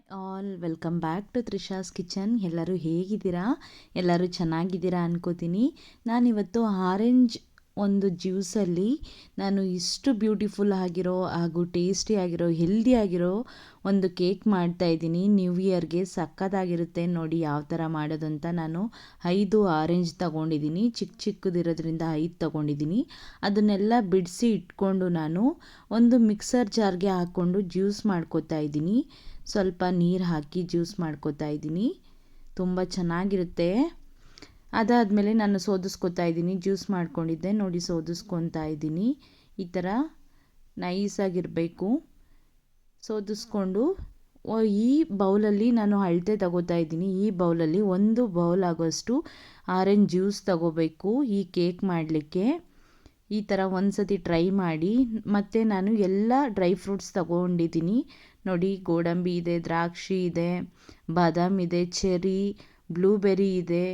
Hi all, welcome back to Trisha's kitchen. ಎಲ್ಲರೂ ಹೇಗಿದ್ದೀರಾ? ಎಲ್ಲರೂ ಚೆನ್ನಾಗಿದ್ದೀರಾ ಅನ್ಕೋತೀನಿ. ನಾನಿವತ್ತು ಆರೆಂಜ್ ಒಂದು ಜ್ಯೂಸಲ್ಲಿ ನಾನು ಇಷ್ಟು ಬ್ಯೂಟಿಫುಲ್ ಆಗಿರೋ ಹಾಗೂ ಟೇಸ್ಟಿ ಆಗಿರೋ, ಹೆಲ್ದಿ ಆಗಿರೋ ಒಂದು ಕೇಕ್ ಮಾಡ್ತಾ ಇದ್ದೀನಿ. ನ್ಯೂ ಇಯರ್ಗೆ ಸಕ್ಕತ್ತಾಗಿರುತ್ತೆ. ನೋಡಿ ಯಾವ ಥರ ಅಂತ ನಾನು ಐದು ಆರೆಂಜ್ ತಗೊಂಡಿದ್ದೀನಿ. ಚಿಕ್ಕ ಚಿಕ್ಕದಿರೋದ್ರಿಂದ ಐದು ತಗೊಂಡಿದ್ದೀನಿ. ಅದನ್ನೆಲ್ಲ ಬಿಡಿಸಿ ಇಟ್ಕೊಂಡು ನಾನು ಒಂದು ಮಿಕ್ಸರ್ ಜಾರ್ಗೆ ಹಾಕ್ಕೊಂಡು ಜ್ಯೂಸ್ ಮಾಡ್ಕೋತಾ ಇದ್ದೀನಿ. ಸ್ವಲ್ಪ ನೀರು ಹಾಕಿ ಜ್ಯೂಸ್ ಮಾಡ್ಕೋತಾ ಇದ್ದೀನಿ. ತುಂಬ ಚೆನ್ನಾಗಿರುತ್ತೆ. ಅದಾದಮೇಲೆ ನಾನು ಸೋದಿಸ್ಕೊತಾ ಇದ್ದೀನಿ. ಜ್ಯೂಸ್ ಮಾಡ್ಕೊಂಡಿದ್ದೆ. ನೋಡಿ ಸೋದಿಸ್ಕೊತಾ ಇದ್ದೀನಿ. ಈ ಥರ ನೈಸಾಗಿರಬೇಕು. ಸೋದಿಸ್ಕೊಂಡು ಈ ಬೌಲಲ್ಲಿ ನಾನು ಅಳತೆ ತಗೋತಾ ಇದ್ದೀನಿ. ಈ ಬೌಲಲ್ಲಿ ಒಂದು ಬೌಲ್ ಆಗೋಷ್ಟು ಆರೆಂಜ್ ಜ್ಯೂಸ್ ತಗೋಬೇಕು. ಈ ಕೇಕ್ ಮಾಡಲಿಕ್ಕೆ. ಈ ಥರ ಒಂದು ಸತಿ ಟ್ರೈ ಮಾಡಿ. ಮತ್ತು ನಾನು ಎಲ್ಲ ಡ್ರೈ ಫ್ರೂಟ್ಸ್ ತಗೊಂಡಿದ್ದೀನಿ. ನೋಡಿ, ಗೋಡಂಬಿ ಇದೆ, ದ್ರಾಕ್ಷಿ ಇದೆ, ಬಾದಾಮ್ ಇದೆ ಚೆರಿ ಬ್ಲೂಬೆರಿ ಇದೆ,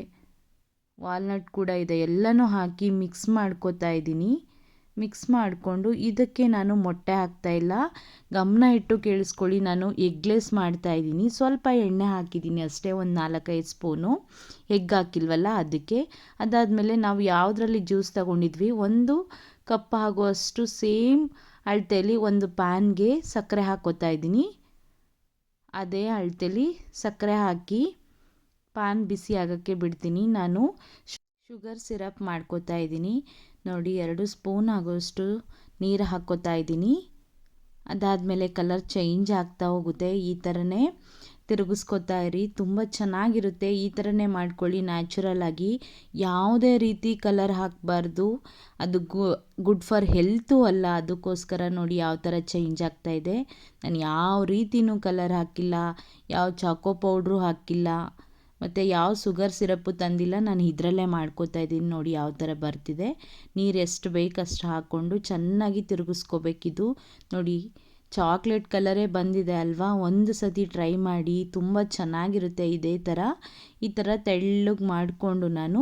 ವಾಲ್ನಟ್ ಕೂಡ ಇದೆ. ಎಲ್ಲನೂ ಹಾಕಿ ಮಿಕ್ಸ್ ಮಾಡ್ಕೋತಾ ಇದ್ದೀನಿ. ಮಿಕ್ಸ್ ಮಾಡಿಕೊಂಡು ಇದಕ್ಕೆ ನಾನು ಮೊಟ್ಟೆ ಹಾಕ್ತಾಯಿಲ್ಲ ಗಮನ ಇಟ್ಟು ಕೇಳಿಸ್ಕೊಳ್ಳಿ, ನಾನು ಎಗ್ಲೆಸ್ ಮಾಡ್ತಾಯಿದ್ದೀನಿ ಸ್ವಲ್ಪ ಎಣ್ಣೆ ಹಾಕಿದ್ದೀನಿ ಅಷ್ಟೇ, ಒಂದು ನಾಲ್ಕೈದು ಸ್ಪೂನು. ಎಗ್ ಹಾಕಿಲ್ವಲ್ಲ, ಅದಕ್ಕೆ. ಅದಾದಮೇಲೆ ನಾವು ಯಾವುದ್ರಲ್ಲಿ ಜ್ಯೂಸ್ ತಗೊಂಡಿದ್ವಿ, ಒಂದು ಕಪ್ ಆಗುವಷ್ಟು ಸೇಮ್ ಅಳತೆಯಲ್ಲಿ ಒಂದು ಪ್ಯಾನ್ಗೆ ಸಕ್ಕರೆ ಹಾಕೋತಾ ಇದ್ದೀನಿ. ಅದೇ ಅಳತೆಯಲ್ಲಿ ಸಕ್ಕರೆ ಹಾಕಿ ಪಾನ್ ಬಿಸಿ ಆಗೋಕ್ಕೆ ಬಿಡ್ತೀನಿ. ನಾನು ಶುಗರ್ ಸಿರಪ್ ಮಾಡ್ಕೋತಾ ಇದ್ದೀನಿ. ನೋಡಿ, ಎರಡು ಸ್ಪೂನ್ ಆಗೋಷ್ಟು ನೀರು ಹಾಕ್ಕೋತಾ ಇದ್ದೀನಿ. ಅದಾದಮೇಲೆ ಕಲರ್ ಚೇಂಜ್ ಆಗ್ತಾ ಹೋಗುತ್ತೆ. ಈ ಥರನೇ ತಿರುಗಿಸ್ಕೊತಾ ಇರಿ ತುಂಬ ಚೆನ್ನಾಗಿರುತ್ತೆ. ಈ ಥರನೇ ಮಾಡ್ಕೊಳ್ಳಿ ನ್ಯಾಚುರಲ್ ಆಗಿ. ಯಾವುದೇ ರೀತಿ ಕಲರ್ ಹಾಕಬಾರ್ದು. ಅದು ಗುಡ್ ಫಾರ್ ಹೆಲ್ತು ಅಲ್ಲ. ಅದಕ್ಕೋಸ್ಕರ ನೋಡಿ ಯಾವ ಥರ ಚೇಂಜ್ ಆಗ್ತಾ ಇದೆ. ನಾನು ಯಾವ ರೀತಿನೂ ಕಲರ್ ಹಾಕಿಲ್ಲ. ಯಾವ ಚಾಕೋ ಪೌಡ್ರು ಹಾಕಿಲ್ಲ. ಮತ್ತು ಯಾವ ಸುಗರ್ ಸಿರಪ್ಪು ತಂದಿಲ್ಲ. ನಾನು ಇದರಲ್ಲೇ ಮಾಡ್ಕೋತಾ ಇದ್ದೀನಿ. ನೋಡಿ ಯಾವ ಥರ ಬರ್ತಿದೆ. ನೀರು ಎಷ್ಟು ಬೇಕು ಅಷ್ಟು ಹಾಕ್ಕೊಂಡು ಚೆನ್ನಾಗಿ ತಿರುಗಿಸ್ಕೋಬೇಕಿದು. ನೋಡಿ ಚಾಕ್ಲೇಟ್ ಕಲರೇ ಬಂದಿದೆ ಅಲ್ವಾ? ಒಂದು ಸತಿ ಟ್ರೈ ಮಾಡಿ, ತುಂಬ ಚೆನ್ನಾಗಿರುತ್ತೆ ಇದೇ ಥರ ಈ ಥರ ತೆಳ್ಳಗೆ ಮಾಡಿಕೊಂಡು ನಾನು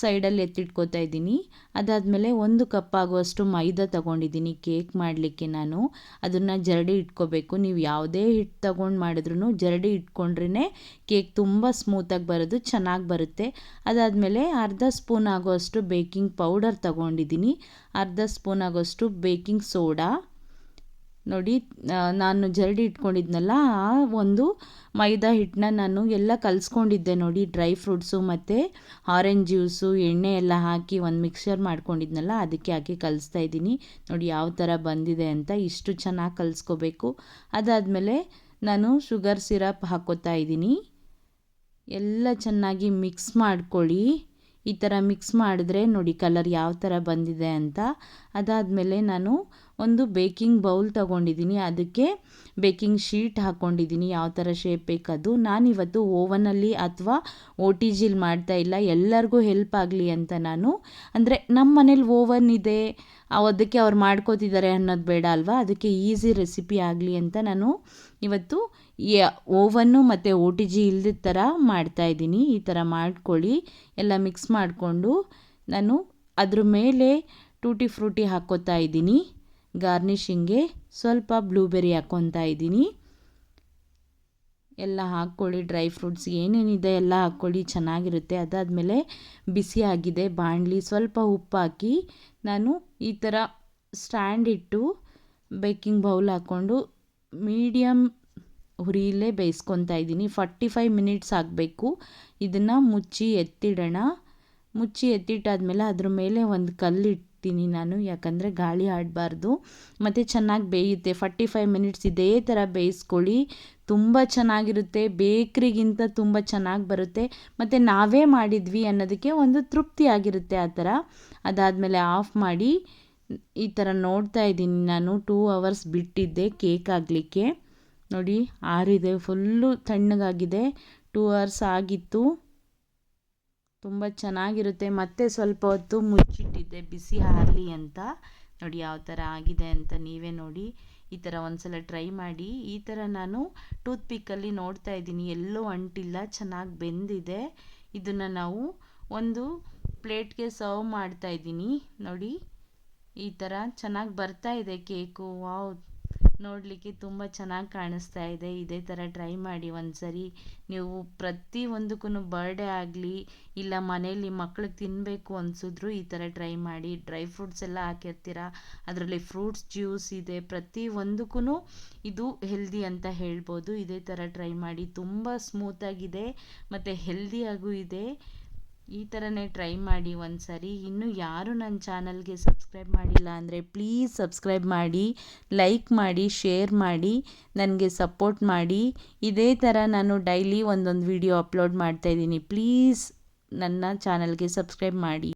ಸೈಡಲ್ಲಿ ಎತ್ತಿಟ್ಕೋತಾ ಇದ್ದೀನಿ. ಅದಾದಮೇಲೆ ಒಂದು ಕಪ್ ಆಗುವಷ್ಟು ಮೈದಾ ತೊಗೊಂಡಿದ್ದೀನಿ ಕೇಕ್ ಮಾಡಲಿಕ್ಕೆ ನಾನು. ಅದನ್ನು ಜರಡಿ ಇಟ್ಕೋಬೇಕು. ನೀವು ಯಾವುದೇ ಹಿಟ್ಟು ತೊಗೊಂಡು ಮಾಡಿದ್ರೂ ಜರಡಿ ಇಟ್ಕೊಂಡ್ರೇ ಕೇಕ್ ತುಂಬ ಸ್ಮೂತಾಗಿ ಬರೋದು, ಚೆನ್ನಾಗಿ ಬರುತ್ತೆ. ಅದಾದಮೇಲೆ ಅರ್ಧ ಸ್ಪೂನ್ ಆಗುವಷ್ಟು ಬೇಕಿಂಗ್ ಪೌಡರ್ ತೊಗೊಂಡಿದ್ದೀನಿ. ಅರ್ಧ ಸ್ಪೂನ್ ಆಗುವಷ್ಟು ಬೇಕಿಂಗ್ ಸೋಡಾ. ನೋಡಿ ನಾನು ಜರಡಿ ಇಟ್ಕೊಂಡಿದ್ನಲ್ಲ, ಆ ಒಂದು ಮೈದಾ ಹಿಟ್ಟನ್ನ ನಾನು ಎಲ್ಲ ಕಲಿಸ್ಕೊಂಡಿದ್ದೆ ನೋಡಿ, ಡ್ರೈ ಫ್ರೂಟ್ಸು ಮತ್ತು ಆರೆಂಜ್ ಜ್ಯೂಸು ಎಣ್ಣೆ ಎಲ್ಲ ಹಾಕಿ ಒಂದು ಮಿಕ್ಸರ್ ಮಾಡ್ಕೊಂಡಿದ್ನಲ್ಲ, ಅದಕ್ಕೆ ಹಾಕಿ ಕಲಿಸ್ತಾ ಇದ್ದೀನಿ. ನೋಡಿ, ಯಾವ ಥರ ಬಂದಿದೆ ಅಂತ ಇಷ್ಟು ಚೆನ್ನಾಗಿ ಕಲಿಸ್ಕೋಬೇಕು. ಅದಾದಮೇಲೆ ನಾನು ಶುಗರ್ ಸಿರಪ್ ಹಾಕೋತಾ ಇದ್ದೀನಿ. ಎಲ್ಲ ಚೆನ್ನಾಗಿ ಮಿಕ್ಸ್ ಮಾಡ್ಕೊಳ್ಳಿ. ಈ ಥರ ಮಿಕ್ಸ್ ಮಾಡಿದ್ರೆ ನೋಡಿ ಕಲರ್ ಯಾವ ಥರ ಬಂದಿದೆ ಅಂತ. ಅದಾದಮೇಲೆ ನಾನು ಒಂದು ಬೇಕಿಂಗ್ ಬೌಲ್ ತೊಗೊಂಡಿದ್ದೀನಿ. ಅದಕ್ಕೆ ಬೇಕಿಂಗ್ ಶೀಟ್ ಹಾಕ್ಕೊಂಡಿದ್ದೀನಿ ಯಾವ ಥರ ಶೇಪ್ ಬೇಕದು. ನಾನಿವತ್ತು ಓವನಲ್ಲಿ ಅಥವಾ ಓ ಟಿ ಜಿಲಿ ಮಾಡ್ತಾ ಇಲ್ಲ. ಎಲ್ಲರಿಗೂ ಹೆಲ್ಪ್ ಆಗಲಿ ಅಂತ ನಾನು. ಅಂದರೆ ನಮ್ಮ ಮನೇಲಿ ಓವನ್ ಇದೆ. ಅದಕ್ಕೆ ಅವ್ರು ಮಾಡ್ಕೋತಿದ್ದಾರೆ ಅನ್ನೋದು ಬೇಡ ಅಲ್ವಾ? ಅದಕ್ಕೆ ಈಸಿ ರೆಸಿಪಿ ಆಗಲಿ ಅಂತ ನಾನು ಇವತ್ತು ಓವನ್ನು ಮತ್ತು ಓ ಟಿ ಜಿ ಇಲ್ಲದ ಥರ ಮಾಡ್ತಾಯಿದ್ದೀನಿ ಈ ಥರ ಮಾಡ್ಕೊಳ್ಳಿ. ಎಲ್ಲ ಮಿಕ್ಸ್ ಮಾಡಿಕೊಂಡು ನಾನು ಅದ್ರ ಮೇಲೆ ಟೂಟಿ ಫ್ರೂಟಿ ಹಾಕ್ಕೋತಾ ಇದ್ದೀನಿ. ಗಾರ್ನಿಷಿಂಗ್ಗೆ ಸ್ವಲ್ಪ ಬ್ಲೂಬೆರಿ ಹಾಕ್ಕೊತಾ ಇದ್ದೀನಿ. ಎಲ್ಲ ಹಾಕ್ಕೊಳ್ಳಿ. ಡ್ರೈ ಫ್ರೂಟ್ಸ್ ಏನೇನಿದೆ ಎಲ್ಲ ಹಾಕ್ಕೊಳ್ಳಿ. ಚೆನ್ನಾಗಿರುತ್ತೆ. ಅದಾದಮೇಲೆ ಬಿಸಿಯಾಗಿದೆ ಬಾಣಲಿ ಸ್ವಲ್ಪ ಉಪ್ಪು ಹಾಕಿ ನಾನು ಈ ಥರ ಸ್ಟ್ಯಾಂಡ್ ಇಟ್ಟು ಬೇಕಿಂಗ್ ಬೌಲ್ ಹಾಕ್ಕೊಂಡು ಮೀಡಿಯಮ್ ಹುರಿಯಲ್ಲೇ ಬೇಯಿಸ್ಕೊತಾ ಇದ್ದೀನಿ. ಫಾರ್ಟಿ ಫೈವ್ ಮಿನಿಟ್ಸ್ ಆಗಬೇಕು. ಇದನ್ನು ಮುಚ್ಚಿ ಎತ್ತಿಡೋಣ. ಮುಚ್ಚಿ ಎತ್ತಿಟ್ಟಾದ್ಮೇಲೆ ಅದ್ರ ಮೇಲೆ ಒಂದು ಕಲ್ಲು ಇಡ್ತೀನಿ ನಾನು, ಯಾಕಂದರೆ ಗಾಳಿ ಆಡಬಾರ್ದು. ಮತ್ತು ಚೆನ್ನಾಗಿ ಬೇಯುತ್ತೆ. ಫಾರ್ಟಿ ಫೈವ್ ಮಿನಿಟ್ಸ್ ಇದೇ ಥರ ಬೇಯಿಸ್ಕೊಳ್ಳಿ. ತುಂಬ ಚೆನ್ನಾಗಿರುತ್ತೆ. ಬೇಕ್ರಿಗಿಂತ ತುಂಬ ಚೆನ್ನಾಗಿ ಬರುತ್ತೆ. ಮತ್ತು ನಾವೇ ಮಾಡಿದ್ವಿ ಅನ್ನೋದಕ್ಕೆ ಒಂದು ತೃಪ್ತಿ ಆಗಿರುತ್ತೆ ಆ ಥರ ಅದಾದಮೇಲೆ ಆಫ್ ಮಾಡಿ ಈ ಥರ ನೋಡ್ತಾ ಇದ್ದೀನಿ. ನಾನು ಟೂ ಅವರ್ಸ್ ಬಿಟ್ಟಿದ್ದೆ ಕೇಕ್ ಆಗಲಿಕ್ಕೆ. ನೋಡಿ, ಆರಿದೆ ಫುಲ್ಲು ತಣ್ಣಗಾಗಿದೆ. ಟೂ ಅವರ್ಸ್ ಆಗಿತ್ತು. ತುಂಬ ಚೆನ್ನಾಗಿರುತ್ತೆ. ಮತ್ತೆ ಸ್ವಲ್ಪ ಹೊತ್ತು ಮುಚ್ಚಿಟ್ಟಿದ್ದೆ, ಬಿಸಿ ಹಾರಲಿ ಅಂತ. ನೋಡಿ, ಯಾವ ಥರ ಆಗಿದೆ ಅಂತ ನೀವೇ ನೋಡಿ. ಈ ಥರ ಒಂದು ಸಲ ಟ್ರೈ ಮಾಡಿ. ಈ ಥರ ನಾನು ಟೂತ್ ಪಿಕ್ಕಲ್ಲಿ ನೋಡ್ತಾ ಇದ್ದೀನಿ. ಎಲ್ಲೂ ಅಂಟಿಲ್ಲ, ಚೆನ್ನಾಗಿ ಬೆಂದಿದೆ. ಇದನ್ನು ನಾವು ಒಂದು ಪ್ಲೇಟ್ಗೆ ಸರ್ವ್ ಮಾಡ್ತಾ ಇದ್ದೀನಿ. ನೋಡಿ. ಈ ಥರ ಚೆನ್ನಾಗಿ ಬರ್ತಾ ಇದೆ ಕೇಕು. ವಾವ್. ನೋಡಲಿಕ್ಕೆ ತುಂಬ ಚೆನ್ನಾಗಿ ಕಾಣಿಸ್ತಾ ಇದೆ. ಇದೇ ಥರ ಟ್ರೈ ಮಾಡಿ ಒಂದ್ಸರಿ. ನೀವು ಪ್ರತಿ ಒಂದಕ್ಕೂ ಬರ್ಡೇ ಆಗಲಿ, ಇಲ್ಲ ಮನೆಯಲ್ಲಿ ಮಕ್ಕಳು ತಿನ್ನಬೇಕು ಅನಿಸಿದ್ರು ಈ ಥರ ಟ್ರೈ ಮಾಡಿ. ಡ್ರೈ ಫ್ರೂಟ್ಸ್ ಎಲ್ಲ ಹಾಕಿರ್ತೀರ? ಅದರಲ್ಲಿ ಫ್ರೂಟ್ಸ್ ಜ್ಯೂಸ್ ಇದೆ. ಪ್ರತಿ ಒಂದಕ್ಕೂ ಇದು ಹೆಲ್ದಿ ಅಂತ ಹೇಳ್ಬೋದು. ಇದೇ ಥರ ಟ್ರೈ ಮಾಡಿ. ತುಂಬ ಸ್ಮೂತಾಗಿದೆ, ಮತ್ತು ಹೆಲ್ದಿಯಾಗೂ ಇದೆ. ಈ ಥರನೇ ಟ್ರೈ ಮಾಡಿ ಒಂದು ಸರಿ ಇನ್ನೂ ಯಾರು ನನ್ನ ಚಾನಲ್ಗೆ ಸಬ್ಸ್ಕ್ರೈಬ್ ಮಾಡಿಲ್ಲ ಅಂದರೆ ಪ್ಲೀಸ್ ಸಬ್ಸ್ಕ್ರೈಬ್ ಮಾಡಿ ಲೈಕ್ ಮಾಡಿ ಶೇರ್ ಮಾಡಿ, ನನಗೆ ಸಪೋರ್ಟ್ ಮಾಡಿ. ಇದೇ ಥರ ನಾನು ಡೈಲಿ ಒಂದೊಂದು ವಿಡಿಯೋ ಅಪ್ಲೋಡ್ ಮಾಡ್ತಾಯಿದ್ದೀನಿ ಪ್ಲೀಸ್ ನನ್ನ ಚಾನಲ್ಗೆ ಸಬ್ಸ್ಕ್ರೈಬ್ ಮಾಡಿ.